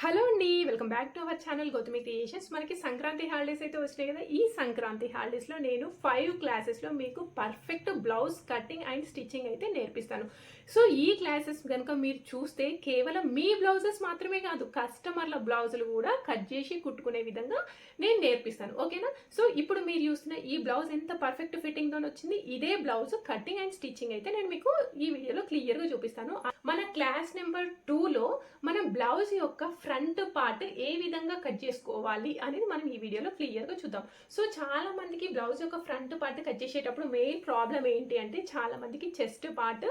Hello అండి welcome back to our channel Gautami creations. మనకి Sankranti holidays అయితే వచ్చినాయి కదా. ఈ సంక్రాంతి హాలిడేస్లో నేను ఫైవ్ క్లాసెస్లో మీకు perfect blouse cutting and stitching అయితే నేర్పిస్తాను. సో ఈ క్లాసెస్ కనుక మీరు చూస్తే కేవలం మీ బ్లౌజెస్ మాత్రమే కాదు కస్టమర్ల బ్లౌజులు కూడా కట్ చేసి కుట్టుకునే విధంగా నేను నేర్పిస్తాను. ఓకేనా? సో ఇప్పుడు మీరు చూస్తున్న ఈ బ్లౌజ్ ఎంత పర్ఫెక్ట్ ఫిట్టింగ్తో వచ్చింది ఇదే బ్లౌజ్ కటింగ్ అండ్ స్టిచ్చింగ్ అయితే నేను మీకు ఈ వీడియోలో క్లియర్గా చూపిస్తాను. మన క్లాస్ నెంబర్ టూలో మనం బ్లౌజ్ యొక్క ఫ్రంట్ పార్ట్ ఏ విధంగా కట్ చేసుకోవాలి అనేది మనం ఈ వీడియోలో క్లియర్గా చూద్దాం. సో చాలా మందికి బ్లౌజ్ యొక్క ఫ్రంట్ పార్ట్ కట్ చేసేటప్పుడు మెయిన్ ప్రాబ్లం ఏంటి అంటే చాలా మందికి చెస్ట్ పార్ట్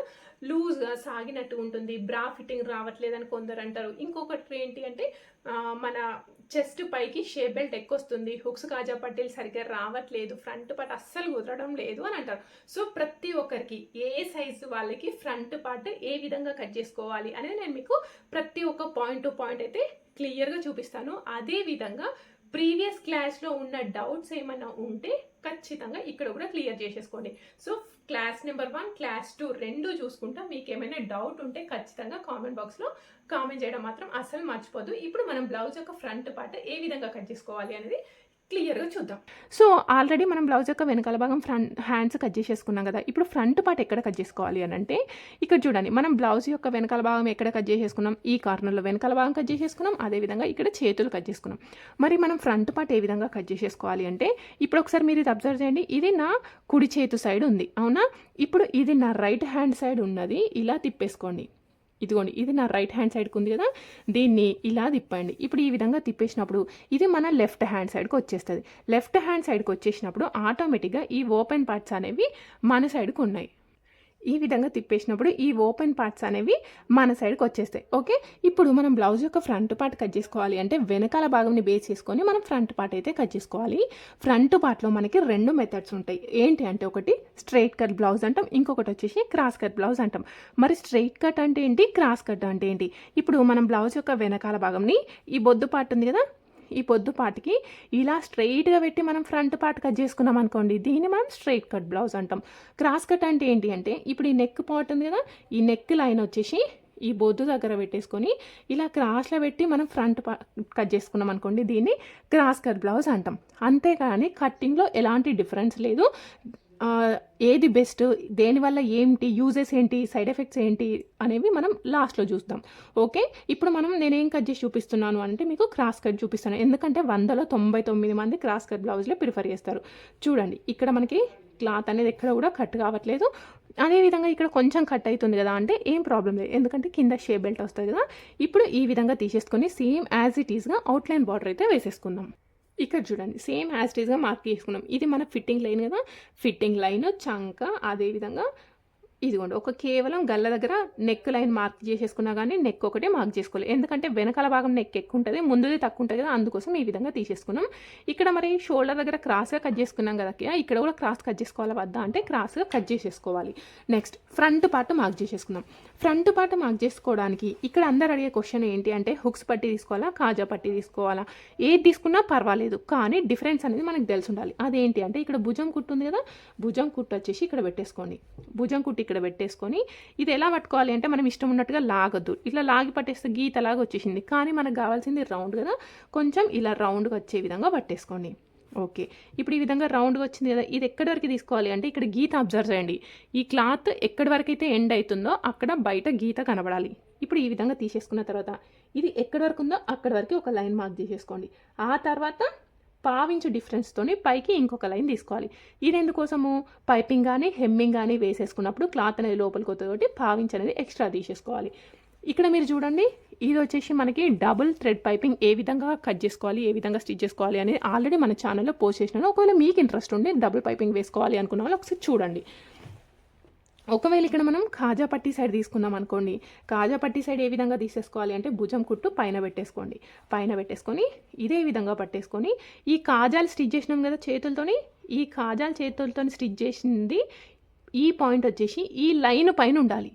లూజ్గా సాగినట్టు ఉంటుంది. బ్రా ఫిట్టింగ్ రావట్లేదని కొందరు అంటారు. ఇంకొకటి ఏంటి అంటే మన చెస్ట్ పైకి షేప్ బెల్ట్ ఎక్కువ వస్తుంది హుక్స్ కాజా పట్టీలు సరిగ్గా రావట్లేదు. ఫ్రంట్ పార్ట్ అస్సలు కుదరడం లేదు అని అంటారు. సో ప్రతి ఒక్కరికి ఏ సైజు వాళ్ళకి ఫ్రంట్ పార్ట్ ఏ విధంగా కట్ చేసుకోవాలి అనేది నేను మీకు ప్రతి ఒక్క పాయింట్ టు పాయింట్ అయితే క్లియర్గా చూపిస్తాను. అదే విధంగా ప్రీవియస్ క్లాస్లో ఉన్న డౌట్స్ ఏమైనా ఉంటే ఖచ్చితంగా ఇక్కడ కూడా క్లియర్ చేసేసుకోండి. So class number one class two రెండు చూసుకుంటా మీకు ఏమైనా డౌట్ ఉంటే ఖచ్చితంగా కామెంట్ బాక్స్లో కామెంట్ చేయడం మాత్రం అసలు మర్చిపోద్దు. ఇప్పుడు మనం బ్లౌజ్ యొక్క ఫ్రంట్ పార్ట్ ఏ విధంగా కట్ చేసుకోవాలి అనేది క్లియర్గా చూద్దాం. సో ఆల్రెడీ మనం బ్లౌజ్ యొక్క వెనకాల భాగం ఫ్రంట్ హ్యాండ్స్ కట్ చేసేసుకున్నాం కదా ఇప్పుడు ఫ్రంట్ పార్ట్ ఎక్కడ కట్ చేసుకోవాలి అని అంటే ఇక్కడ చూడండి మనం బ్లౌజ్ యొక్క వెనకాల భాగం ఎక్కడ కట్ చేసేసుకున్నాం? ఈ కార్నర్లో వెనకాల భాగం కట్ చేసేసుకున్నాం అదేవిధంగా ఇక్కడ చేతులు కట్ చేసుకున్నాం. మరి మనం ఫ్రంట్ పార్ట్ ఏ విధంగా కట్ చేసేసుకోవాలి అంటే ఇప్పుడు ఒకసారి మీరు ఇది అబ్జర్వ్ చేయండి ఇది నా కుడి చేతు సైడ్ ఉంది అవునా? ఇప్పుడు ఇది నా రైట్ హ్యాండ్ సైడ్ ఉన్నది ఇలా తిప్పేసుకోండి. ఇదిగోండి ఇది నా రైట్ హ్యాండ్ సైడ్కి ఉంది కదా దీన్ని ఇలా తిప్పండి. ఇప్పుడు ఈ విధంగా తిప్పేసినప్పుడు ఇది మన లెఫ్ట్ హ్యాండ్ సైడ్కి వచ్చేస్తుంది. లెఫ్ట్ హ్యాండ్ సైడ్కి వచ్చేసినప్పుడు ఆటోమేటిక్గా ఈ ఓపెన్ పార్ట్స్ అనేవి మన సైడ్కి ఉన్నాయి. ఈ విధంగా తిప్పేసినప్పుడు ఈ ఓపెన్ పార్ట్స్ అనేవి మన సైడ్కి వచ్చేస్తాయి. ఓకే? ఇప్పుడు మనం బ్లౌజ్ యొక్క ఫ్రంట్ పార్ట్ కట్ చేసుకోవాలి. అంటే వెనకాల భాగంని బేస్ చేసుకొని మనం ఫ్రంట్ పార్ట్ అయితే కట్ చేసుకోవాలి. ఫ్రంట్ పార్ట్లో మనకి రెండు మెథడ్స్ ఉంటాయి. ఏంటి అంటే ఒకటి స్ట్రైట్ కట్ బ్లౌజ్ అంటాం. ఇంకొకటి వచ్చేసి క్రాస్ కట్ బ్లౌజ్ అంటాం. మరి స్ట్రైట్ కట్ అంటే ఏంటి? క్రాస్ కట్ అంటే ఏంటి? ఇప్పుడు మనం బ్లౌజ్ యొక్క వెనకాల భాగంని ఈ బొద్దు పార్ట్ ఉంది కదా? ఈ పొద్దు పాటికి ఇలా స్ట్రైట్గా పెట్టి మనం ఫ్రంట్ పార్ట్ కట్ చేసుకున్నాం అనుకోండి దీన్ని మనం స్ట్రైట్ కట్ బ్లౌజ్ అంటాం. క్రాస్ కట్ అంటే ఏంటి అంటే ఇప్పుడు ఈ నెక్ పార్ట్ ఉంది కదా ఈ నెక్ లైన్ వచ్చేసి ఈ బొద్దు దగ్గర పెట్టేసుకొని ఇలా క్రాస్లో పెట్టి మనం ఫ్రంట్ పా కట్ చేసుకున్నాం అనుకోండి దీన్ని క్రాస్ కట్ బ్లౌజ్ అంటాం. అంతేకాని కట్టింగ్లో ఎలాంటి డిఫరెన్స్ లేదు. ఏది బెస్ట్ దేనివల్ల ఏంటి యూజెస్ ఏంటి సైడ్ ఎఫెక్ట్స్ ఏంటి అనేవి మనం లాస్ట్లో చూస్తాం. ఓకే? ఇప్పుడు మనం నేనేం కట్ చేసి చూపిస్తున్నాను అంటే మీకు క్రాస్ కట్ చూపిస్తాను. ఎందుకంటే వందలో తొంభై తొమ్మిది మంది క్రాస్ కట్ బ్లౌజ్లో ప్రిఫర్ చేస్తారు. చూడండి ఇక్కడ మనకి క్లాత్ అనేది ఎక్కడ కూడా కట్ కావట్లేదు. అదేవిధంగా ఇక్కడ కొంచెం కట్ అవుతుంది కదా అంటే ఏం ప్రాబ్లం లేదు. ఎందుకంటే కింద షే బెల్ట్ వస్తుంది కదా. ఇప్పుడు ఈ విధంగా తీసేసుకొని సేమ్ యాజ్ ఇట్ ఈస్గా అవుట్లైన్ బార్డర్ అయితే వేసేసుకుందాం. ఇక్కడ చూడండి సేమ్ యాజ్ ఇట్ మార్క్ చేసుకున్నాం. ఇది మన ఫిట్టింగ్ లైన్ కదా? ఫిట్టింగ్ లైన్ చంక అదేవిధంగా ఇదిగోండి ఒక కేవలం గల్ల దగ్గర నెక్ లైన్ మార్క్ చేసేసుకున్నా కానీ నెక్ ఒకటే మార్క్ చేసుకోవాలి. ఎందుకంటే వెనకాల భాగం నెక్ ఎక్కువ ఉంటుంది ముందుది తక్కువ ఉంటుంది కదా అందుకోసం ఈ విధంగా తీసేసుకున్నాం. ఇక్కడ మరి షోల్డర్ దగ్గర క్రాస్గా కట్ చేసుకున్నాం కదా ఇక్కడ కూడా క్రాస్ కట్ చేసుకోవాలా వద్దా అంటే క్రాస్గా కట్ చేసేసుకోవాలి. నెక్స్ట్ ఫ్రంట్ పార్ట్ మార్క్ చేసేసుకున్నాం ఫ్రంట్ పార్ట్ మార్క్ చేసుకోవడానికి ఇక్కడ అందరు అడిగే క్వశ్చన్ ఏంటి అంటే హుక్స్ పట్టి తీసుకోవాలా కాజా పట్టి తీసుకోవాలా? ఏది తీసుకున్నా పర్వాలేదు కానీ డిఫరెన్స్ అనేది మనకు తెలిసి ఉండాలి. అదేంటి అంటే ఇక్కడ భుజం కుట్టు ఉంది కదా భుజం కుట్టు వచ్చేసి ఇక్కడ పెట్టేసుకోండి. భుజం కుట్టి ఇక్కడ పెట్టేసుకొని ఇది ఎలా పట్టుకోవాలి అంటే మనం ఇష్టం ఉన్నట్టుగా లాగద్దు. ఇట్లా లాగి పట్టేస్తే గీత లాగా వచ్చేసింది. కానీ మనకు కావాల్సింది రౌండ్ కదా. కొంచెం ఇలా రౌండ్గా వచ్చే విధంగా పట్టేసుకోండి. ఓకే. ఇప్పుడు ఈ విధంగా రౌండ్గా వచ్చింది కదా. ఇది ఎక్కడి వరకు తీసుకోవాలి అంటే ఇక్కడ గీత అబ్జర్వ్ చేయండి. ఈ క్లాత్ ఎక్కడి వరకు అయితే ఎండ్ అవుతుందో అక్కడ బయట గీత కనబడాలి. ఇప్పుడు ఈ విధంగా తీసేసుకున్న తర్వాత ఇది ఎక్కడి వరకు ఉందో అక్కడి వరకు ఒక లైన్ మార్క్ చేసేసుకోండి. ఆ తర్వాత పావించు డిఫరెన్స్తోని పైకి ఇంకొక లైన్ తీసుకోవాలి. ఇది ఎందుకోసము? పైపింగ్ కానీ హెమ్మింగ్ కానీ వేసేసుకున్నప్పుడు క్లాత్ అనేది లోపలికి వస్తుంది పావించ్ అనేది ఎక్స్ట్రా తీసేసుకోవాలి. ఇక్కడ మీరు చూడండి ఇది వచ్చేసి మనకి డబుల్ థ్రెడ్ పైపింగ్ ఏ విధంగా కట్ చేసుకోవాలి ఏ విధంగా స్టిచ్ చేసుకోవాలి అనేది ఆల్రెడీ మన ఛానల్లో పోస్ట్ చేసినాను. ఒకవేళ మీకు ఇంట్రెస్ట్ ఉండి డబుల్ పైపింగ్ వేసుకోవాలి అనుకున్న వాళ్ళు ఒకసారి చూడండి. ఒకవేళ ఇక్కడ మనం కాజా పట్టి సైడ్ తీసుకున్నాం అనుకోండి కాజా పట్టి సైడ్ ఏ విధంగా తీసేసుకోవాలి అంటే భుజం కుట్టు పైన పెట్టేసుకోండి. పైన పెట్టేసుకొని ఇదే విధంగా పట్టేసుకొని ఈ కాజాలు స్టిచ్ చేసినాం కదా చేతులతోని ఈ కాజాలు చేతులతో స్టిచ్ చేసింది ఈ పాయింట్ వచ్చేసి ఈ లైన్ పైన ఉండాలి.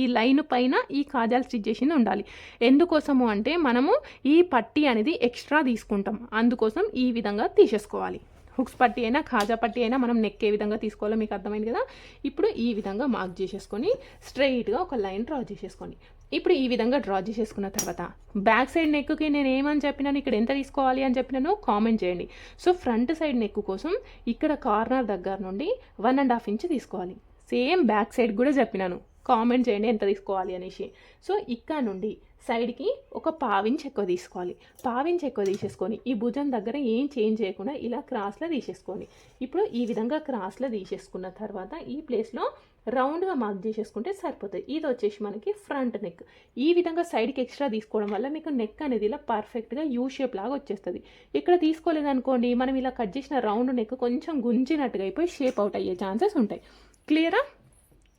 ఈ లైన్ పైన ఈ కాజాలు స్టిచ్ చేసింది ఉండాలి. ఎందుకోసము అంటే మనము ఈ పట్టి అనేది ఎక్స్ట్రా తీసుకుంటాం. అందుకోసం ఈ విధంగా తీసేసుకోవాలి. హుక్స్ పట్టి అయినా ఖాజా పట్టి అయినా మనం నెక్ ఏ విధంగా తీసుకోవాలో మీకు అర్థమైంది కదా? ఇప్పుడు ఈ విధంగా మార్క్ చేసేసుకొని స్ట్రైట్గా ఒక లైన్ డ్రా చేసేసుకోండి ఇప్పుడు ఈ విధంగా డ్రా చేసేసుకున్న తర్వాత బ్యాక్ సైడ్ నెక్కి నేను ఏమని చెప్పినాను? ఇక్కడ ఎంత తీసుకోవాలి అని చెప్పినాను? కామెంట్ చేయండి. సో ఫ్రంట్ సైడ్ నెక్ కోసం ఇక్కడ కార్నర్ దగ్గర నుండి వన్ అండ్ హాఫ్ ఇంచ్ తీసుకోవాలి. సేమ్ బ్యాక్ సైడ్ కూడా చెప్పినాను. కామెంట్ చేయండి ఎంత తీసుకోవాలి అనేసి. సో ఇక్కడ నుండి సైడ్కి ఒక పావించి ఎక్కువ తీసుకోవాలి. పావించి ఎక్కువ తీసేసుకొని ఈ భుజం దగ్గర ఏం చేంజ్ చేయకుండా ఇలా క్రాస్లో తీసేసుకోండి. ఇప్పుడు ఈ విధంగా క్రాస్లో తీసేసుకున్న తర్వాత ఈ ప్లేస్లో రౌండ్గా మార్క్ చేసేసుకుంటే సరిపోతుంది. ఇది వచ్చేసి మనకి ఫ్రంట్ నెక్. ఈ విధంగా సైడ్కి ఎక్స్ట్రా తీసుకోవడం వల్ల మీకు నెక్ అనేది ఇలా పర్ఫెక్ట్గా యూ షేప్ లాగా వచ్చేస్తుంది. ఇక్కడ తీసుకోలేదనుకోండి మనం ఇలా కట్ చేసిన రౌండ్ నెక్ కొంచెం గుంజినట్టుగా అయిపోయి షేప్ అవుట్ అయ్యే ఛాన్సెస్ ఉంటాయి. క్లియరా?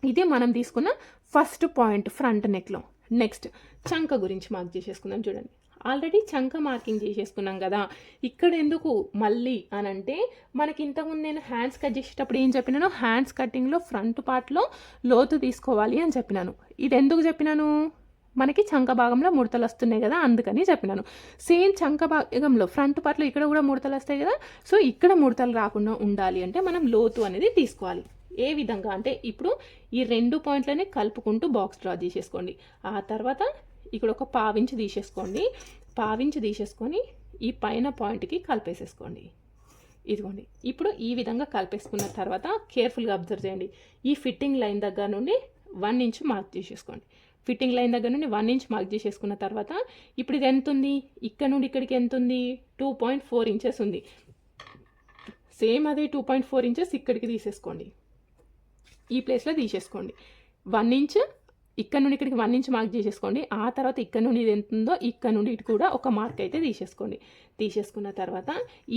ఇదే మనం తీసుకున్న ఫస్ట్ పాయింట్ ఫ్రంట్ నెక్లో. నెక్స్ట్ చంక గురించి మార్క్ చేసేసుకుందాం చూడండి. ఆల్రెడీ చంక మార్కింగ్ చేసేసుకున్నాం కదా. ఇక్కడ ఎందుకు మళ్ళీ అని అంటే మనకి ఇంతకుముందు నేను హ్యాండ్స్ కట్ చేసేటప్పుడు ఏం చెప్పినాను హ్యాండ్స్ కటింగ్లో ఫ్రంట్ పార్ట్లో లోతు తీసుకోవాలి అని చెప్పినాను. ఇది ఎందుకు చెప్పినాను? మనకి చంక భాగంలో ముడతలు వస్తున్నాయి కదా అందుకని చెప్పినాను. సేమ్ చంక భాగంలో ఫ్రంట్ పార్ట్లో ఇక్కడ కూడా ముడతలు వస్తాయి కదా సో ఇక్కడ ముడతలు రాకుండా ఉండాలి అంటే మనం లోతు అనేది తీసుకోవాలి. ఏ విధంగా అంటే ఇప్పుడు ఈ రెండు పాయింట్లనే కలుపుకుంటూ బాక్స్ డ్రా చేసేసుకోండి ఆ తర్వాత ఇక్కడ ఒక పావించి తీసేసుకోండి. పావించి తీసేసుకొని ఈ పైన పాయింట్కి కలిపేసేసుకోండి. ఇదిగోండి. ఇప్పుడు ఈ విధంగా కలిపేసుకున్న తర్వాత కేర్ఫుల్గా అబ్జర్వ్ చేయండి. ఈ ఫిట్టింగ్ లైన్ దగ్గర నుండి వన్ ఇంచ్ మార్క్ చేసేసుకోండి ఫిట్టింగ్ లైన్ దగ్గర నుండి వన్ ఇంచ్ మార్క్ చేసేసుకున్న తర్వాత ఇప్పుడు ఇది ఎంత ఉంది? ఇక్కడ నుండి ఇక్కడికి ఎంత ఉంది? టూ పాయింట్ ఫోర్ ఇంచెస్ ఉంది. సేమ్ అదే టూ పాయింట్ ఫోర్ ఇంచెస్ ఇక్కడికి తీసేసుకోండి. ఈ ప్లేస్లో తీసేసుకోండి. వన్ ఇంచ్ ఇక్కడ నుండి ఇక్కడికి వన్ ఇంచ్ మార్క్ చేసేసుకోండి. ఆ తర్వాత ఇక్కడ నుండి ఇది ఎంత ఉందో ఇక్కడ నుండి ఇటు కూడా ఒక మార్క్ అయితే తీసేసుకోండి. తీసేసుకున్న తర్వాత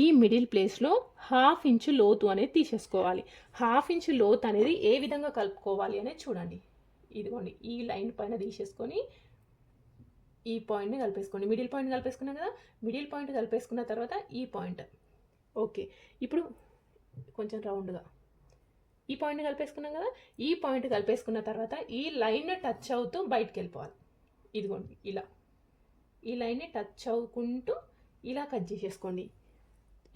ఈ మిడిల్ ప్లేస్లో హాఫ్ ఇంచు లోతు అనేది తీసేసుకోవాలి. హాఫ్ ఇంచు లోతు అనేది ఏ విధంగా కలుపుకోవాలి అనేది చూడండి. ఇదిగోండి ఈ లైన్ పైన తీసేసుకొని ఈ పాయింట్ని కలిపేసుకోండి. మిడిల్ పాయింట్ కలిపేసుకున్నాం కదా? మిడిల్ పాయింట్ కలిపేసుకున్న తర్వాత ఈ పాయింట్ ఓకే ఇప్పుడు కొంచెం రౌండ్గా ఈ పాయింట్ కలిపేసుకున్నాం కదా ఈ పాయింట్ కలిపేసుకున్న తర్వాత ఈ లైన్ టచ్ అవుతూ బయటికి వెళ్ళిపోవాలి ఇదిగోండి ఇలా. ఈ లైన్ని టచ్ అవుకుంటూ ఇలా కట్ చేసేసుకోండి.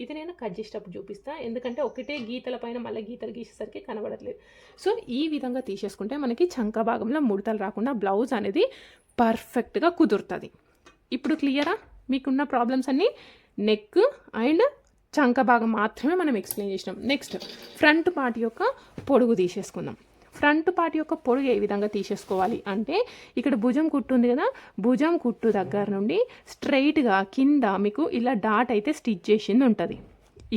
ఇది నేను కట్ చేసేటప్పుడు చూపిస్తా ఎందుకంటే ఒకటే గీతల పైన మళ్ళీ గీతలు గీసేసరికి కనబడట్లేదు. సో ఈ విధంగా తీసేసుకుంటే మనకి చంక భాగంలో ముడతలు రాకుండా బ్లౌజ్ అనేది పర్ఫెక్ట్గా కుదురుతుంది. ఇప్పుడు క్లియరా మీకున్న ప్రాబ్లమ్స్ అన్నీ నెక్ అండ్ చంక భాగం మాత్రమే మనం ఎక్స్ప్లెయిన్ చేసినాం. నెక్స్ట్ ఫ్రంట్ పార్ట్ యొక్క పొడుగు తీసేసుకుందాం. ఫ్రంట్ పార్ట్ యొక్క పొడుగు ఏ విధంగా తీసేసుకోవాలి? అంటే ఇక్కడ భుజం కుట్టు ఉంది కదా భుజం కుట్టు దగ్గర నుండి స్ట్రైట్గా కింద మీకు ఇలా డాట్ అయితే స్టిచ్ చేసింది ఉంటుంది.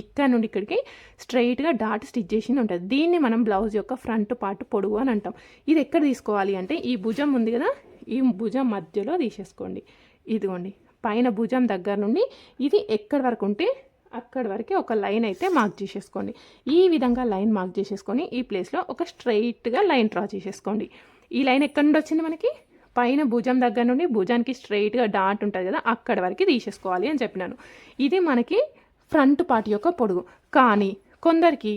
ఇక్కడ నుండి ఇక్కడికి స్ట్రైట్గా డాట్ స్టిచ్ చేసింది ఉంటుంది. దీన్ని మనం బ్లౌజ్ యొక్క ఫ్రంట్ పార్ట్ పొడుగు అని అంటాం. ఇది ఎక్కడ తీసుకోవాలి అంటే ఈ భుజం ఉంది కదా ఈ భుజం మధ్యలో తీసేసుకోండి. ఇదిగోండి పైన భుజం దగ్గర నుండి ఇది ఎక్కడి వరకు ఉంటే అక్కడి వరకు ఒక లైన్ అయితే మార్క్ చేసేసుకోండి. ఈ విధంగా లైన్ మార్క్ చేసేసుకొని ఈ ప్లేస్లో ఒక స్ట్రైట్గా లైన్ డ్రా చేసేసుకోండి. ఈ లైన్ ఎక్కడి నుండి వచ్చింది మనకి? పైన భుజం దగ్గర నుండి భుజానికి స్ట్రైట్గా డాట్ ఉంటుంది కదా అక్కడి వరకు తీసేసుకోవాలి అని చెప్పినాను. ఇది మనకి ఫ్రంట్ పార్ట్ యొక్క పొడుగు. కానీ కొందరికి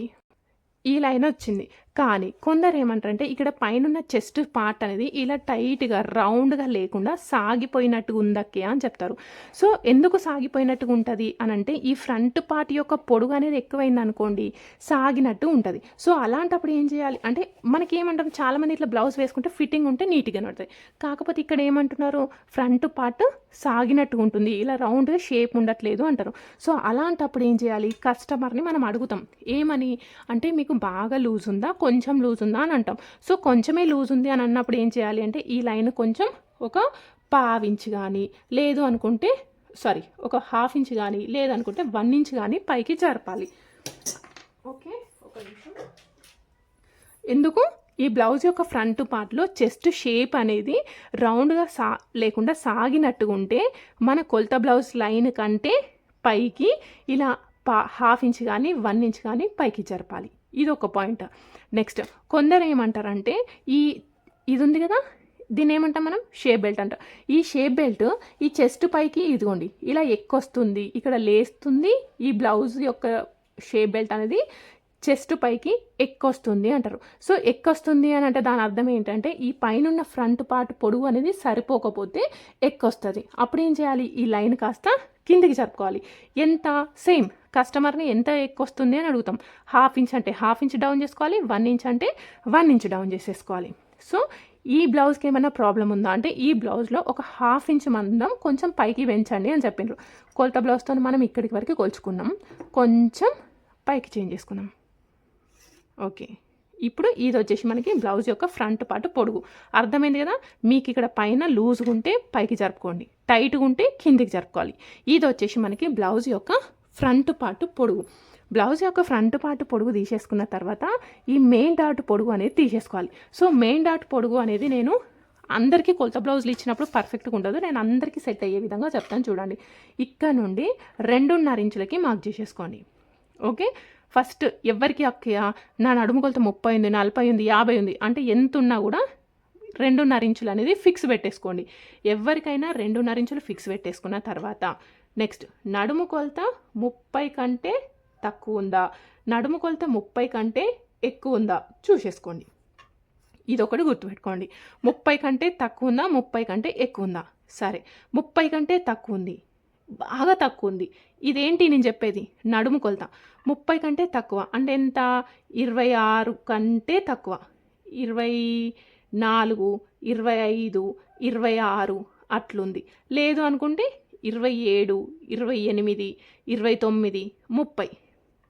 ఈ లైన్ వచ్చింది. కానీ కొందరు ఏమంటారంటే ఇక్కడ పైన చెస్ట్ పార్ట్ అనేది ఇలా టైట్గా రౌండ్గా లేకుండా సాగిపోయినట్టుగా ఉందక్కే అని చెప్తారు. సో ఎందుకు సాగిపోయినట్టుగా ఉంటుంది అని అంటే ఈ ఫ్రంట్ పార్ట్ యొక్క పొడుగు అనేది ఎక్కువైంది అనుకోండి సాగినట్టు ఉంటుంది. సో అలాంటప్పుడు ఏం చేయాలి అంటే మనకి ఏమంటారు చాలామంది ఇట్లా బ్లౌజ్ వేసుకుంటే ఫిట్టింగ్ ఉంటే నీట్గా నడుతుంది కాకపోతే ఇక్కడ ఏమంటున్నారు ఫ్రంట్ పార్ట్ సాగినట్టు ఉంటుంది ఇలా రౌండ్గా షేప్ ఉండట్లేదు అంటారు. సో అలాంటప్పుడు ఏం చేయాలి కస్టమర్ని మనం అడుగుతాం ఏమని? అంటే మీకు బాగా లూజ్ ఉందా కొంచెం లూజ్ ఉందా అని అంటాం. సో కొంచెమే లూజ్ ఉంది అని అన్నప్పుడు ఏం చేయాలి అంటే ఈ లైన్ కొంచెం ఒక పావించ్ కానీ లేదు అనుకుంటే సారీ ఒక హాఫ్ ఇంచ్ కానీ లేదనుకుంటే వన్ ఇంచ్ కానీ పైకి జరపాలి. ఓకే? ఒక నిమిషం. ఎందుకు? ఈ బ్లౌజ్ యొక్క ఫ్రంట్ పార్ట్లో చెస్ట్ షేప్ అనేది రౌండ్గా సా లేకుండా సాగినట్టుగా ఉంటే మన కొలత బ్లౌజ్ లైన్ కంటే పైకి ఇలా పా హాఫ్ ఇంచ్ కానీ వన్ ఇంచ్ కానీ పైకి జరపాలి. ఇది ఒక పాయింట్. నెక్స్ట్ కొందరు ఏమంటారంటే ఈ ఇది ఉంది కదా దీన్ని ఏమంటాం మనం? షేప్ బెల్ట్ అంటాం. ఈ షేప్ బెల్ట్ ఈ చెస్ట్ పైకి ఇదిగోండి ఇలా ఎక్కొస్తుంది ఇక్కడ లేస్తుంది ఈ బ్లౌజ్ యొక్క షేప్ బెల్ట్ అనేది చెస్ట్ పైకి ఎక్కొస్తుంది అంటారు. సో ఎక్కొస్తుంది అని అంటే దాని అర్థం ఏంటంటే ఈ పైన ఫ్రంట్ పార్ట్ పొడుగు అనేది సరిపోకపోతే ఎక్కొస్తుంది అప్పుడు ఏం చేయాలి? ఈ లైన్ కాస్త కిందికి జరుపుకోవాలి. ఎంత? సేమ్ కస్టమర్ని ఎంత ఎక్కువ వస్తుంది అని అడుగుతాం. హాఫ్ ఇంచ్ అంటే హాఫ్ ఇంచ్ డౌన్ చేసుకోవాలి వన్ ఇంచ్ అంటే వన్ ఇంచ్ డౌన్ చేసేసుకోవాలి. సో ఈ బ్లౌజ్కి ఏమైనా ప్రాబ్లం ఉందా అంటే ఈ బ్లౌజ్లో ఒక హాఫ్ ఇంచ్ మందం కొంచెం పైకి పెంచండి అని చెప్పిండ్రు కొలత బ్లౌజ్తో మనం ఇక్కడికి వరకు కొలుచుకున్నాం. కొంచెం పైకి చేంజ్ చేసుకున్నాం. ఓకే. ఇప్పుడు ఇది వచ్చేసి మనకి బ్లౌజ్ యొక్క ఫ్రంట్ పార్ట్ పొడుగు. అర్థమైంది కదా? మీకు ఇక్కడ పైన లూజ్గా ఉంటే పైకి జరుపుకోండి. టైట్గా ఉంటే కిందికి జరుపుకోవాలి. ఇది వచ్చేసి మనకి బ్లౌజ్ యొక్క ఫ్రంట్ పార్ట్ పొడుగు. బ్లౌజ్ యొక్క ఫ్రంట్ పార్ట్ పొడుగు తీసేసుకున్న తర్వాత ఈ మెయిన్ డాట్ పొడుగు అనేది తీసేసుకోవాలి. సో మెయిన్ డాట్ పొడుగు అనేది నేను అందరికీ కొలత బ్లౌజులు ఇచ్చినప్పుడు పర్ఫెక్ట్గా ఉండదు. నేను అందరికీ సెట్ అయ్యే విధంగా చెప్తాను చూడండి. ఇక్కడ నుండి రెండున్నర ఇంచులకి మార్క్ చేసేసుకోండి. ఓకే? ఫస్ట్ ఎవరికి అక్కయ్య నా నడుము కొలత ముప్పై ఉంది నలభై ఉంది యాభై ఉంది అంటే ఎంత ఉన్నా కూడా రెండున్నర ఇంచులు అనేది ఫిక్స్ పెట్టేసుకోండి. ఎవరికైనా రెండున్నర ఇంచులు ఫిక్స్ పెట్టేసుకున్న తర్వాత నెక్స్ట్ నడుము కొలత ముప్పై కంటే తక్కువ ఉందా? నడుము కొలత ముప్పై కంటే ఎక్కువ ఉందా? చూసేసుకోండి. ఇది ఒకటి గుర్తుపెట్టుకోండి. ముప్పై కంటే తక్కువ ఉందా? ముప్పై కంటే ఎక్కువ ఉందా? సరే ముప్పై కంటే తక్కువ ఉంది. బాగా తక్కువ ఉంది. ఇదేంటి నేను చెప్పేది? నడుము కొలత. ముప్పై కంటే తక్కువ. అంటే ఎంత? ఇరవై ఆరు కంటే తక్కువ. ఇరవై నాలుగు ఇరవై ఐదు ఇరవై ఆరు అట్లుంది. లేదు అనుకుంటే ఇరవై ఏడు ఇరవై ఎనిమిది ఇరవై తొమ్మిది ముప్పై.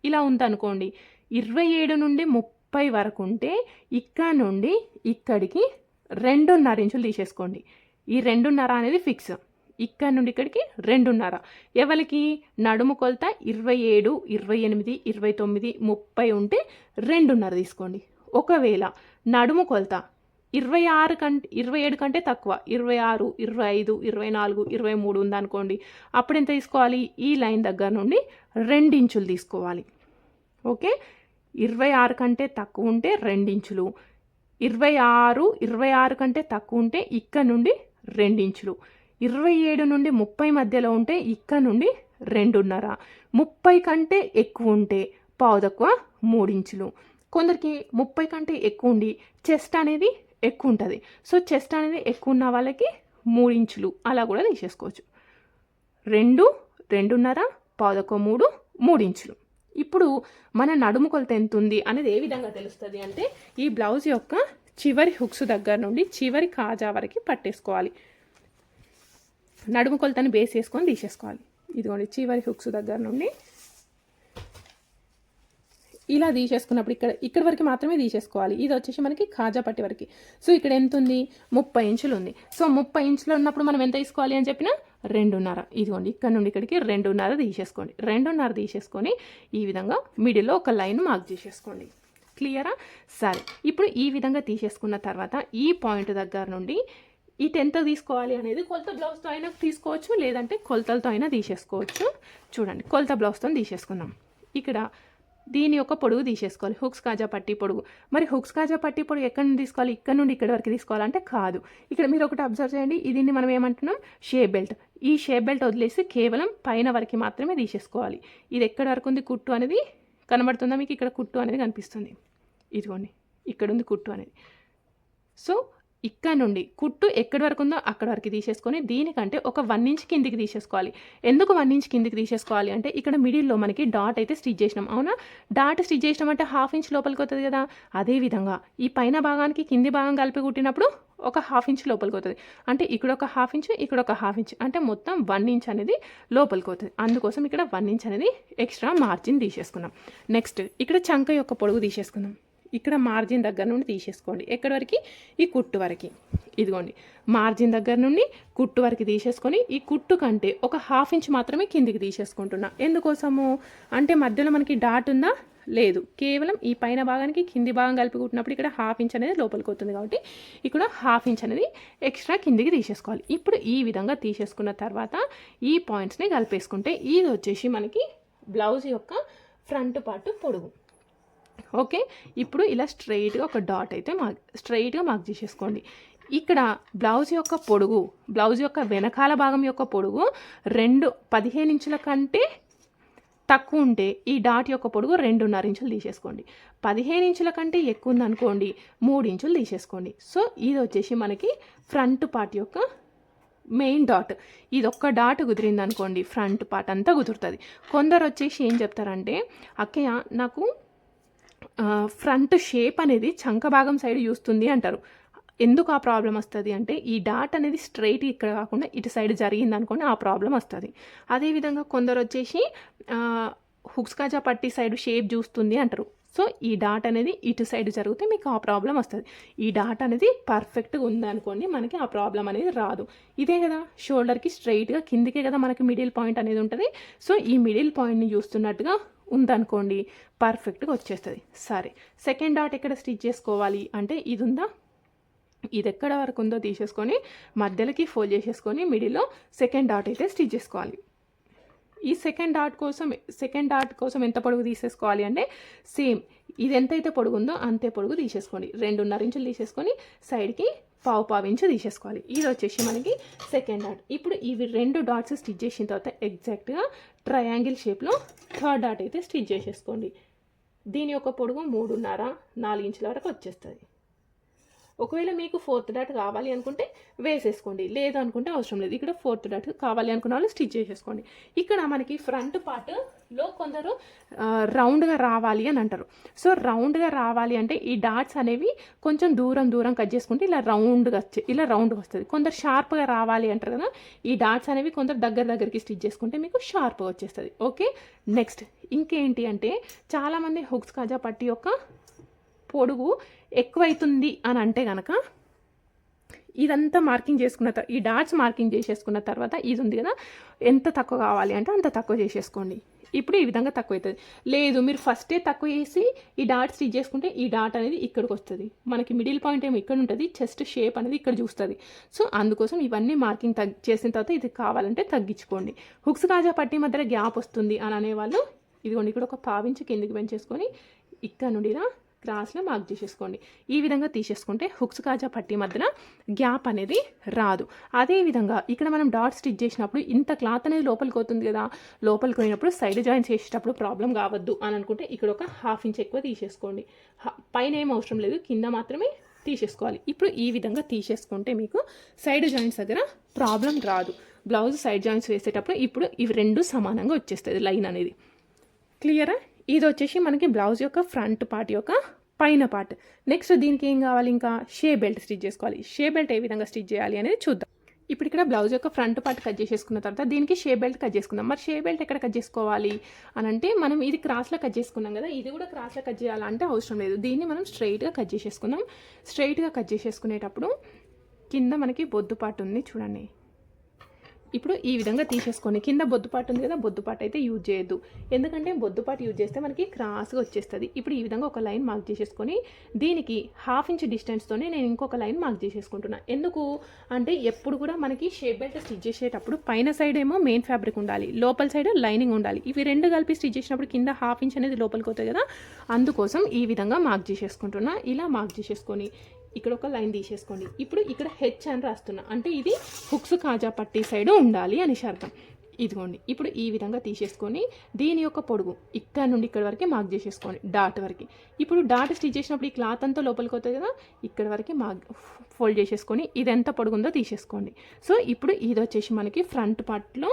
ఇలా ఉందనుకోండి. ఇరవై ఏడు నుండి ముప్పై వరకు ఉంటే ఇక్కడ నుండి ఇక్కడికి రెండున్నర ఇంచులు తీసేసుకోండి. ఈ రెండున్నర అనేది ఫిక్స్. ఇక్కడ నుండి ఇక్కడికి రెండున్నర. ఎవరికి? నడుము కొలత ఇరవై ఏడు ఇరవై ఎనిమిది ఇరవై తొమ్మిది ముప్పై ఉంటే రెండున్నర తీసుకోండి. ఒకవేళ నడుము కొలత ఇరవై ఆరు కంటే ఇరవై ఏడు కంటే తక్కువ. ఇరవై ఆరు ఇరవై ఐదు ఇరవై నాలుగు ఇరవై మూడు ఉందనుకోండి. అప్పుడు ఎంత తీసుకోవాలి? ఈ లైన్ దగ్గర నుండి రెండించులు తీసుకోవాలి. ఓకే? ఇరవై ఆరు కంటే తక్కువ ఉంటే రెండించులు. ఇరవై ఆరు ఇరవై ఆరు కంటే తక్కువ ఉంటే ఇక్కడ నుండి రెండించులు. ఇరవై ఏడు నుండి ముప్పై మధ్యలో ఉంటే ఇక్కడ నుండి రెండున్నర. ముప్పై కంటే ఎక్కువ ఉంటే పావు తక్కువ మూడించులు. కొందరికి ముప్పై కంటే ఎక్కువ ఉండి చెస్ట్ అనేది ఎక్కువ ఉంటుంది సో చెస్ట్ అనేది ఎక్కువ ఉన్న వాళ్ళకి మూడించులు అలా కూడా తీసేసుకోవచ్చు. రెండు రెండున్నర పాదొక మూడు మూడించులు ఇప్పుడు మన నడుము కొలత ఎంత ఉంది అనేది ఏ విధంగా తెలుస్తుంది అంటే ఈ బ్లౌజ్ యొక్క చివరి హుక్స్ దగ్గర నుండి చివరి కాజా వరకు పట్టేసుకోవాలి. నడుము కొలతని బేస్ చేసుకొని తీసేసుకోవాలి. ఇదిగోండి చివరి హుక్స్ దగ్గర నుండి ఇలా తీసేసుకున్నప్పుడు ఇక్కడ ఇక్కడ వరకు మాత్రమే తీసేసుకోవాలి. ఇది వచ్చేసి మనకి ఖాజా పట్టి వరకు. సో ఇక్కడ ఎంత ఉంది? ముప్పై ఇంచులు ఉంది. సో ముప్పై ఇంచులు ఉన్నప్పుడు మనం ఎంత తీసుకోవాలి అని చెప్పిన? రెండున్నర. ఇదిగోండి ఇక్కడ నుండి ఇక్కడికి రెండున్నర తీసేసుకోండి. రెండున్నర తీసేసుకొని ఈ విధంగా మిడిల్లో ఒక లైన్ మార్క్ చేసేసుకోండి. క్లియరా సరే. ఇప్పుడు ఈ విధంగా తీసేసుకున్న తర్వాత ఈ పాయింట్ దగ్గర నుండి ఇటు ఎంత తీసుకోవాలి అనేది కొలత బ్లౌజ్తో అయినా తీసుకోవచ్చు లేదంటే కొలతలతో అయినా తీసేసుకోవచ్చు. చూడండి కొలత బ్లౌజ్తో తీసేసుకుందాం. ఇక్కడ దీని యొక్క పొడుగు తీసేసుకోవాలి. హుక్స్ కాజా పట్టి పొడుగు. మరి హుక్స్ కాజా పట్టి పొడుగు ఎక్కడి నుండి తీసుకోవాలి? ఇక్కడ నుండి ఇక్కడ వరకు తీసుకోవాలంటే కాదు. ఇక్కడ మీరు ఒకటి అబ్జర్వ్ చేయండి. దీన్ని మనం ఏమంటున్నాం? Shape belt. ఈ షేప్ బెల్ట్ వదిలేసి కేవలం పైన వరకు మాత్రమే తీసేసుకోవాలి. ఇది ఎక్కడి వరకు ఉంది? కుట్టు అనేది కనబడుతుందా? మీకు ఇక్కడ కుట్టు అనేది కనిపిస్తుంది. ఇదిగోండి. ఇక్కడ ఉంది కుట్టు అనేది. సో ఇక్కడ నుండి కుట్టు ఎక్కడి వరకు ఉందో అక్కడ వరకు తీసేసుకొని దీనికంటే ఒక వన్ ఇంచ్ కిందికి తీసేసుకోవాలి. ఎందుకు వన్ ఇంచ్ కిందికి తీసేసుకోవాలి అంటే ఇక్కడ మిడిల్లో మనకి డాట్ అయితే స్టిచ్ చేసినాం. అవునా? డాట్ స్టిచ్ చేసినాం అంటే హాఫ్ ఇంచ్ లోపలికి వస్తుంది కదా. అదే విధంగా ఈ పైన భాగానికి కింది భాగం కలిపి కుట్టినప్పుడు ఒక హాఫ్ ఇంచ్ లోపలికి అవుతుంది అంటే ఇక్కడ ఒక హాఫ్ ఇంచ్ ఇక్కడ ఒక హాఫ్ ఇంచ్. అంటే మొత్తం వన్ ఇంచ్ అనేది లోపలికి అవుతుంది అందుకోసం ఇక్కడ వన్ ఇంచ్ అనేది ఎక్స్ట్రా మార్జిన్ తీసేసుకున్నాం. నెక్స్ట్ ఇక్కడ చంక యొక్క పొడుగు తీసేసుకుందాం. ఇక్కడ మార్జిన్ దగ్గర నుండి తీసేసుకోండి. ఎక్కడి వరకు? ఈ కుట్టు వరకు. ఇదిగోండి. మార్జిన్ దగ్గర నుండి కుట్టు వరకు తీసేసుకొని ఈ కుట్టు కంటే ఒక హాఫ్ ఇంచ్ మాత్రమే కిందికి తీసేసుకుంటున్నా. ఎందుకోసము? అంటే మధ్యలో మనకి డాట్ ఉందా? లేదు. కేవలం ఈ పైన భాగానికి కింది భాగం కలిపి కుట్టినప్పుడు ఇక్కడ హాఫ్ ఇంచ్ అనేది లోపలికి వస్తుంది కాబట్టి ఇక్కడ హాఫ్ ఇంచ్ అనేది ఎక్స్ట్రా కిందికి తీసేసుకోవాలి. ఇప్పుడు ఈ విధంగా తీసేసుకున్న తర్వాత ఈ పాయింట్స్ని కలిపేసుకుంటే ఇది వచ్చేసి మనకి బ్లౌజ్ యొక్క ఫ్రంట్ పార్ట్ పొడుగు. ఓకే? ఇప్పుడు ఇలా స్ట్రైట్గా ఒక డాట్ అయితే మార్క్ స్ట్రైట్గా మార్క్ చేసేసుకోండి. ఇక్కడ బ్లౌజ్ యొక్క పొడుగు బ్లౌజ్ యొక్క వెనకాల భాగం యొక్క పొడుగు రెండు పదిహేను ఇంచుల కంటే తక్కువ ఉంటే ఈ డాట్ యొక్క పొడుగు రెండున్నర ఇంచులు తీసేసుకోండి. పదిహేను ఇంచుల కంటే ఎక్కువ ఉందనుకోండి మూడు ఇంచులు తీసేసుకోండి. సో ఇది వచ్చేసి మనకి ఫ్రంట్ పార్ట్ యొక్క మెయిన్ డాట్. ఇది ఒక్క డాట్ కుదిరింది అనుకోండి ఫ్రంట్ పార్ట్ అంతా కుదురుతుంది. కొందరు వచ్చేసి ఏం చెప్తారంటే అక్కయ్య నాకు ఫ్రంట్ షేప్ అనేది చంక భాగం సైడ్ చూస్తుంది అంటారు. ఎందుకు ఆ ప్రాబ్లం వస్తుంది అంటే ఈ డాట్ అనేది స్ట్రైట్ ఇక్కడ కాకుండా ఇటు సైడ్ జరిగింది అనుకోండి ఆ ప్రాబ్లం వస్తుంది. అదేవిధంగా కొందరు వచ్చేసి హుక్స్ కాజా పట్టి సైడ్ షేప్ చూస్తుంది అంటారు. సో ఈ డాట్ అనేది ఇటు సైడ్ జరిగితే మీకు ఆ ప్రాబ్లం వస్తుంది. ఈ డాట్ అనేది పర్ఫెక్ట్గా ఉందనుకోండి మనకి ఆ ప్రాబ్లం అనేది రాదు. ఇదే కదా షోల్డర్కి స్ట్రైట్గా కిందికే కదా మనకి మిడిల్ పాయింట్ అనేది ఉంటుంది. సో ఈ మిడిల్ పాయింట్ని చూస్తున్నట్టుగా ఉందనుకోండి పర్ఫెక్ట్గా వచ్చేస్తుంది. సరే సెకండ్ డాట్ ఎక్కడ స్టిచ్ చేసుకోవాలి అంటే ఇది ఉందా ఇది ఎక్కడ వరకు ఉందో తీసేసుకొని మధ్యలోకి ఫోల్డ్ చేసేసుకొని మిడిల్లో సెకండ్ డాట్ అయితే స్టిచ్ చేసుకోవాలి. ఈ సెకండ్ డాట్ కోసం సెకండ్ డాట్ కోసం ఎంత పొడుగు తీసేసుకోవాలి అంటే సేమ్ ఇది ఎంతైతే పొడుగు ఉందో అంతే పొడుగు తీసేసుకోండి. రెండున్నర ఇంచులు తీసేసుకొని సైడ్కి పావు పావు ఇంచు తీసేసుకోవాలి. ఇది వచ్చేసి మనకి సెకండ్ డాట్ ఇప్పుడు ఇవి రెండు డాట్స్ స్టిచ్ చేసిన తర్వాత ఎగ్జాక్ట్గా ట్రయాంగిల్ షేప్లో థర్డ్ డాట్ అయితే స్టిచ్ చేసేసుకోండి. దీని యొక్క పొడుగు మూడున్నర నాలుగు ఇంచుల వరకు వచ్చేస్తుంది. ఒకవేళ మీకు ఫోర్త్ డాట్ కావాలి అనుకుంటే వేసేసుకోండి. లేదు అనుకుంటే అవసరం లేదు. ఇక్కడ ఫోర్త్ డాట్ కావాలి అనుకున్న వాళ్ళు స్టిచ్ చేసేసుకోండి. ఇక్కడ మనకి ఫ్రంట్ పార్ట్లో కొందరు రౌండ్గా రావాలి అని అంటారు. సో రౌండ్గా రావాలి అంటే ఈ డాట్స్ అనేవి కొంచెం దూరం దూరం కట్ చేసుకుంటే ఇలా రౌండ్గా వచ్చే ఇలా రౌండ్గా వస్తుంది. కొందరు షార్ప్గా రావాలి అంటారు కదా ఈ డాట్స్ అనేవి కొందరు దగ్గర దగ్గరికి స్టిచ్ చేసుకుంటే మీకు షార్ప్గా వచ్చేస్తుంది. ఓకే? నెక్స్ట్ ఇంకేంటి అంటే చాలామంది హుక్స్ కాజా పట్టి యొక్క పొడుగు ఎక్కువైతుంది అని అంటే కనుక ఇదంతా మార్కింగ్ చేసుకున్న తర్వాత ఈ డాట్స్ మార్కింగ్ చేసేసుకున్న తర్వాత ఇది ఉంది కదా ఎంత తక్కువ కావాలి అంటే అంత తక్కువ చేసేసుకోండి. ఇప్పుడు ఈ విధంగా తక్కువ అవుతుంది లేదు మీరు ఫస్టే తక్కువ చేసి ఈ డాట్ స్టిచ్ చేసుకుంటే ఈ డాట్ అనేది ఇక్కడికి వస్తుంది. మనకి మిడిల్ పాయింట్ ఏమో ఇక్కడ ఉంటుంది చెస్ట్ షేప్ అనేది ఇక్కడ చూస్తుంది. సో అందుకోసం ఇవన్నీ మార్కింగ్ తగ్ చేసిన తర్వాత ఇది కావాలంటే తగ్గించుకోండి. హుక్స్ కాజా పట్టి మధ్యలో గ్యాప్ వస్తుంది అని అనేవాళ్ళు ఇదిగోండి ఇక్కడ ఒక పావించి కిందికి పెంచేసుకొని ఇక్కడ నుండిరా క్రాస్లో మార్క్ చేసేసుకోండి ఈ విధంగా తీసేసుకుంటే హుక్స్ కాజా పట్టి మధ్యన గ్యాప్ అనేది రాదు. అదేవిధంగా ఇక్కడ మనం డాట్ స్టిచ్ చేసినప్పుడు ఇంత క్లాత్ అనేది లోపలికి పోతుంది కదా. లోపలికి పోయినప్పుడు సైడ్ జాయిన్స్ చేసేటప్పుడు ప్రాబ్లం కావద్దు అని అనుకుంటే ఇక్కడ ఒక హాఫ్ ఇంచ్ ఎక్కువ తీసేసుకోండి. పైన ఏం అవసరం లేదు. కింద మాత్రమే తీసేసుకోవాలి. ఇప్పుడు ఈ విధంగా తీసేసుకుంటే మీకు సైడ్ జాయింట్స్ దగ్గర ప్రాబ్లం రాదు. బ్లౌజ్ సైడ్ జాయింట్స్ వేసేటప్పుడు ఇప్పుడు ఇవి రెండు సమానంగా వచ్చేస్తుంది లైన్ అనేది. క్లియరా ఇది వచ్చేసి మనకి బ్లౌజ్ యొక్క ఫ్రంట్ పార్ట్ యొక్క పైన పార్ట్ నెక్స్ట్ దీనికి ఏం కావాలి ఇంకా? షే బెల్ట్ స్టిచ్ చేసుకోవాలి. షే బెల్ట్ ఏ విధంగా స్టిచ్ చేయాలి అనేది చూద్దాం. ఇప్పుడు ఇక్కడ బ్లౌజ్ యొక్క ఫ్రంట్ పార్ట్ కట్ చేసేసుకున్న తర్వాత దీనికి షే బెల్ట్ కట్ చేసుకుందాం. మరి షే బెల్ట్ ఎక్కడ కట్ చేసుకోవాలి అని అంటే మనం ఇది క్రాస్లో కట్ చేసుకున్నాం కదా ఇది కూడా క్రాస్లో కట్ చేయాలంటే అవసరం లేదు. దీన్ని మనం స్ట్రైట్గా కట్ చేసేసుకుందాం. స్ట్రైట్గా కట్ చేసేసుకునేటప్పుడు కింద మనకి బొద్దుపాటు ఉంది చూడండి. ఇప్పుడు ఈ విధంగా తీసేసుకొని కింద బొద్దుపాటు ఉంది కదా బొద్దుపాటు అయితే యూజ్ చేయొద్దు. ఎందుకంటే బొద్దుపాటు యూజ్ చేస్తే మనకి క్రాస్గా వచ్చేస్తుంది. ఇప్పుడు ఈ విధంగా ఒక లైన్ మార్క్ చేసేసుకొని దీనికి హాఫ్ ఇంచ్ డిస్టెన్స్తోనే నేను ఇంకొక లైన్ మార్క్ చేసేసుకుంటున్నా. ఎందుకు? అంటే ఎప్పుడు కూడా మనకి షేప్ బెల్ట్ స్టిచ్ చేసేటప్పుడు పైన సైడ్ ఏమో మెయిన్ ఫ్యాబ్రిక్ ఉండాలి లోపల సైడ్ లైనింగ్ ఉండాలి. ఇవి రెండు కలిపి స్టిచ్ చేసినప్పుడు కింద హాఫ్ ఇంచ్ అనేది లోపలికి అవుతాయి కదా అందుకోసం ఈ విధంగా మార్క్ చేసేసుకుంటున్నా. ఇలా మార్క్ చేసేసుకొని ఇక్కడ ఒక లైన్ తీసేసుకోండి. ఇప్పుడు ఇక్కడ హెచ్ అని రాస్తున్నా. అంటే ఇది హుక్స్ కాజా పట్టి సైడ్ ఉండాలి అని అర్థం. ఇదిగోండి. ఇప్పుడు ఈ విధంగా తీసేసుకొని దీని యొక్క పొడుగు ఇక్కడ నుండి ఇక్కడ వరకే మార్క్ చేసేసుకోండి. డాట్ వరకు. ఇప్పుడు డాట్ స్టిచ్ చేసినప్పుడు ఈ క్లాత్ అంతా లోపలికి అవుతుంది కదా ఇక్కడ వరకు మార్క్ ఫోల్డ్ చేసేసుకొని ఇది ఎంత పొడుగుందో తీసేసుకోండి. సో ఇప్పుడు ఇది వచ్చేసి మనకి ఫ్రంట్ పార్ట్లో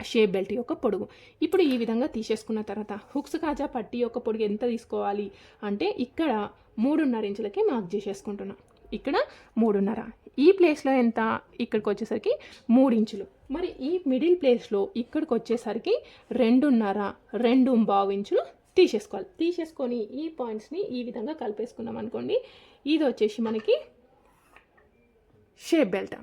షేప్ బెల్ట్ యొక్క పొడుగు. ఇప్పుడు ఈ విధంగా తీసేసుకున్న తర్వాత హుక్స్ కాజా పట్టి యొక్క పొడుగు ఎంత తీసుకోవాలి? అంటే ఇక్కడ మూడున్నర ఇంచులకి మార్క్ చేసేసుకుంటున్నా. ఇక్కడ మూడున్నర. ఈ ప్లేస్లో ఎంత? ఇక్కడికి వచ్చేసరికి మూడు ఇంచులు. మరి ఈ మిడిల్ ప్లేస్లో ఇక్కడికి వచ్చేసరికి రెండున్నర రెండు బావు ఇంచులు తీసేసుకోవాలి. తీసేసుకొని ఈ పాయింట్స్ని ఈ విధంగా కలిపేసుకున్నాం అనుకోండి ఇది వచ్చేసి మనకి షేప్ బెల్ట్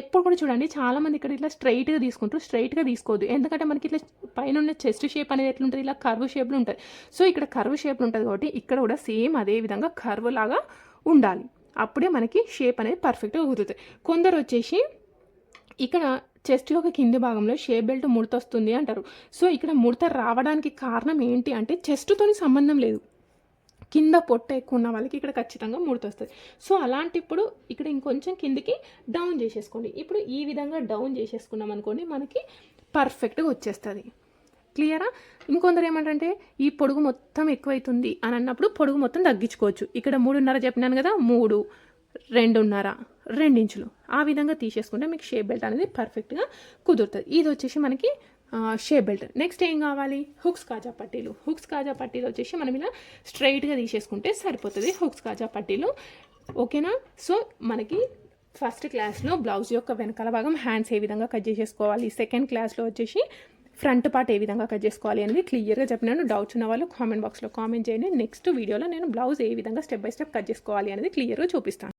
ఎప్పుడు కూడా చూడండి చాలా మంది ఇక్కడ ఇట్లా స్ట్రైట్గా తీసుకుంటారు స్ట్రైట్గా తీసుకోవద్దు. ఎందుకంటే మనకి ఇట్లా పైన ఉన్న చెస్ట్ షేప్ అనేది ఎట్లా ఉంటుంది ఇలా కర్వ్ షేప్లో ఉంటుంది. సో ఇక్కడ కర్వ్ షేప్లో ఉంటుంది కాబట్టి ఇక్కడ కూడా సేమ్ అదే విధంగా కర్వ్ లాగా ఉండాలి. అప్పుడే మనకి షేప్ అనేది పర్ఫెక్ట్గా కుదురుతుంది. కొందరు వచ్చేసి ఇక్కడ చెస్ట్ యొక్క కింది భాగంలో షేప్ బెల్ట్ ముడత వస్తుంది అంటారు. సో ఇక్కడ ముడత రావడానికి కారణం ఏంటి అంటే చెస్ట్తోని సంబంధం లేదు. కింద పొట్ట ఎక్కువ ఉన్న వాళ్ళకి ఇక్కడ ఖచ్చితంగా ముడత వస్తుంది సో అలాంటిప్పుడు ఇక్కడ ఇంకొంచెం కిందికి డౌన్ చేసేసుకోండి. ఇప్పుడు ఈ విధంగా డౌన్ చేసేసుకున్నాం అనుకోండి మనకి పర్ఫెక్ట్గా వచ్చేస్తుంది. క్లియరా ఇంకొందరు ఏమంటే ఈ పొడుగు మొత్తం ఎక్కువైతుంది అని అన్నప్పుడు పొడుగు మొత్తం తగ్గించుకోవచ్చు. ఇక్కడ మూడున్నర చెప్పినాను కదా మూడు రెండున్నర రెండించులు. ఆ విధంగా తీసేసుకుంటే మీకు షేప్ బెల్ట్ అనేది పర్ఫెక్ట్గా కుదురుతుంది. ఇది వచ్చేసి మనకి షే బెల్ట్ నెక్స్ట్ ఏం కావాలి? హుక్స్ కాజా పట్టీలు. హుక్స్ కాజా పట్టీలు వచ్చేసి మనం ఇలా స్ట్రైట్గా తీసేసుకుంటే సరిపోతుంది. హుక్స్ కాజా పట్టీలు. ఓకేనా సో మనకి ఫస్ట్ క్లాస్లో బ్లౌజ్ యొక్క వెనకాల భాగం హ్యాండ్స్ ఏ విధంగా కట్ చేసేసుకోవాలి? సెకండ్ క్లాస్లో వచ్చేసి ఫ్రంట్ పార్ట్ ఏ విధంగా కట్ చేసుకోవాలి అనేది క్లియర్గా చెప్పినాను డౌట్స్ ఉన్న వాళ్ళు కామెంట్ బాక్స్లో కామెంట్ చేయండి. నెక్స్ట్ వీడియోలో నేను బ్లౌజ్ ఏ విధంగా స్టెప్ బై స్టెప్ కట్ చేసుకోవాలి అనేది క్లియర్గా చూపిస్తాను.